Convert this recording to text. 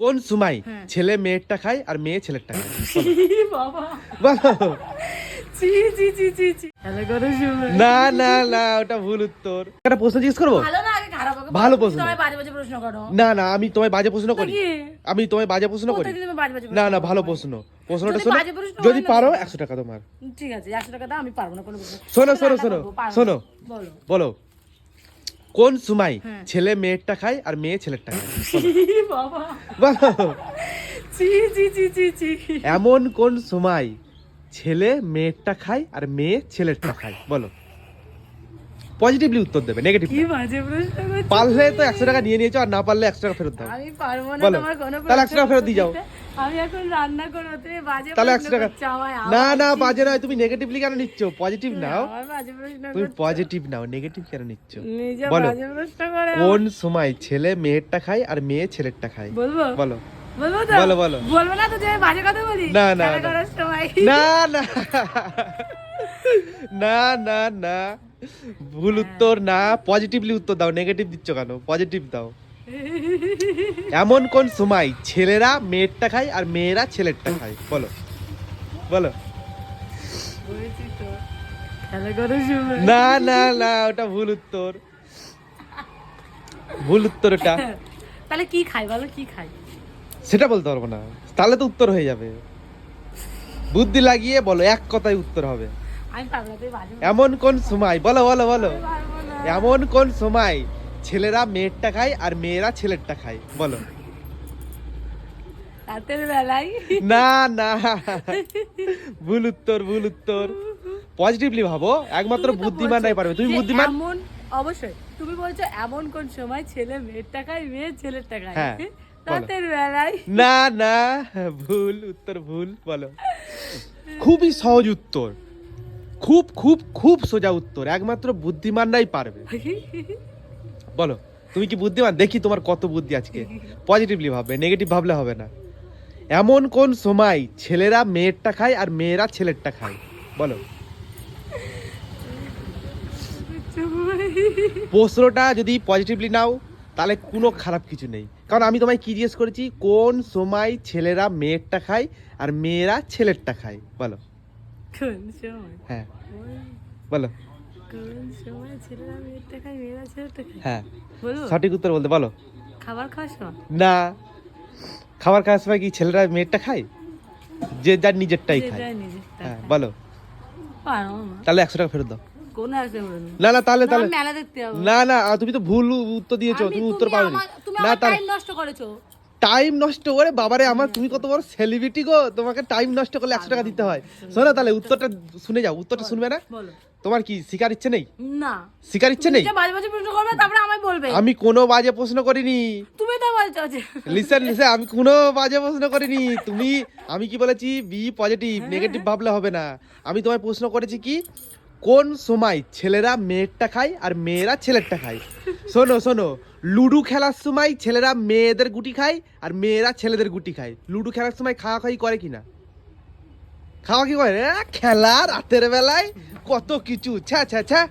কোন সময় হ্যাঁ। ছেলে মেয়েরটা খায় আর মেয়ে ছেলেরটা খায়? বাবা। না না না ওটা ভুল উত্তর। একটা প্রশ্ন জিজ্ঞেস করব? ভালো প্রশ্ন। না না আমি তোমায় বাজে প্রশ্ন করি। আমি তোমায় বাজে প্রশ্ন করি। না না ভালো প্রশ্ন। প্রশ্নটা যদি শোনো। যদি পারো একশো টাকা তোমার। ঠিক আছে একশো টাকা দাও আমি পারব না কোনো শোনো, শোনো, শোনো, শোনো। বলো। বলো। কোন সময় হ্যাঁ। ছেলে মেয়েরটা খায় আর মেয়ে ছেলেরটা খায়? এমন কোন সময় ছেলে মেয়েরটা খায় আর মেয়ে ছেলেরটা খায়? বলো। পজিটিভলি উত্তর দেবে নেগেটিভ কি বাজে প্রশ্ন করছ? পারলে তো একশো টাকা নিয়ে নিয়েছো আর না পারলে একশো টাকা ফেরত দাও। আমি পারব না। তোমার কোনো তাহলে প্রশ্ন একশো টাকা ফেরত দিয়ে যাও। আমি এখন রান্না করব তুমি বাজে তাহলে প্রশ্ন একশো টাকা করছ না না বাজে নয় তুমি নেগেটিভলি কেন নিচ্ছ? পজিটিভ নাও। আমার বাজে প্রশ্ন তুমি পজিটিভ নাও নেগেটিভ কেন নিচ্ছ? বলো। বাজে প্রশ্ন করে কোন সময় ছেলে মেয়েরটা খায় আর মেয়ে ছেলেরটা খায়? বলব? বলো। বলব তো? বলো, বলো। বলব না তো যে বাজে কথা বলি? না, না না। না না না। ভুল উত্তর না পজিটিভলি উত্তর দাও নেগেটিভ দিচ্ছ কেন? পজিটিভ দাও। এমন কোন সময় ছেলেরা মেয়েরটা খায় আর মেয়েরা ছেলেরটা খায়? বলো। বলো। না না না ওটা ভুল উত্তর। ভুল উত্তর ওটা। তাহলে কি খাই বলো কি খাই সেটা বলতে পারব না। তাহলে তো উত্তর হয়ে যাবে। বুদ্ধি লাগিয়ে বলো এক কথায় উত্তর হবে। এমন কোন সময়? বলো বলো বলো। এমন কোন সময় ছেলেরা মেয়েরটা খায় আর মেয়েরা ছেলেরটা খায়? বলো। রাতের বেলায়। না না। ভুল উত্তর ভুল উত্তর। পজিটিভলি ভাবো। একমাত্র বুদ্ধিমানরাই পারবে। তুমি বুদ্ধিমান? এমন অবশ্যই। তুমি বলছো এমন কোন সময় ছেলে মেয়েরটা খায় মেয়ে ছেলেরটা খায়? হ্যাঁ, রাতের বেলায়। না না। ভুল উত্তর ভুল। বলো। খুবই সহজ উত্তর। খুব খুব খুব সোজা উত্তর, একমাত্র বুদ্ধিমানরাই পারবে। বলো, তুমি কি বুদ্ধিমান? দেখি তোমার কত বুদ্ধি আজকে। পজিটিভলি ভাববে নেগেটিভ ভাবলে হবে না। এমন কোন সময় ছেলেরা মেয়েরটা খায় আর মেয়েরা ছেলেরটা খায়? বলো। প্রশ্নটা যদি পজিটিভলি নাও, তাহলে কোনো খারাপ কিছু নেই। কারণ আমি তোমায় কি জিজ্ঞেস করেছি? কোন সময় ছেলেরা মেয়েরটা খায় আর মেয়েরা ছেলেরটা খায়? বলো। কোন সময় হ্যাঁ বলো। কোন সময় ছেলেরা মেয়েরটা খায় মেয়েরা ছেলেরটা খায়। হ্যাঁ। সঠিক উত্তর বলতে বলো। খাবার খাওয়ার সময়? না। খাবার খাওয়ার সময় কি ছেলেরা মেয়েরটা খায়? যে যার নিজেরটাই খায়। হ্যাঁ বলো। তাহলে একশো টাকা ফেরত দাও। না। না তাহলে তাহলে। না না তুমি তো ভুল উত্তর দিয়েছ তুমি উত্তর পাওনি। না তাহলে নষ্ট করেছ। টাইম নষ্ট করে বাবারে আমার তুমি কত বড় সেলিব্রিটি গো? তোমাকে টাইম নষ্ট করলে একশো টাকা দিতে হয়। শোনো তাহলে উত্তরটা শুনে যাও উত্তরটা শুনবে না? তোমার কি শিকার ইচ্ছে নেই? না। শিকার ইচ্ছে নেই? বাজে বাজে প্রশ্ন করবে তারপরে আমায় বলবে। আমি কোনো বাজে প্রশ্ন করিনি। তুমি তো বলছো লিসেন লিসেন আমি কোনো বাজে প্রশ্ন করিনি। তুমি আমি কি বলেছি বি পজিটিভ নেগেটিভ ভাবলে হবে না। আমি তোমায় প্রশ্ন করেছি কি? কোন সময় ছেলেরা মেয়েরটা খায় আর মেয়েরা ছেলেরটা খায়? শোনো শোনো, লুডু খেলার সময় ছেলেরা মেয়েদের গুটি খায় আর মেয়েরা ছেলেদের গুটি খায়। লুডু খেলার সময় খাওয়া খাওয়াই করে কিনা? খাওয়া কি করে খেলা রাতের বেলায় কত কিছু, ছ্যা ছ্যা ছ্যা।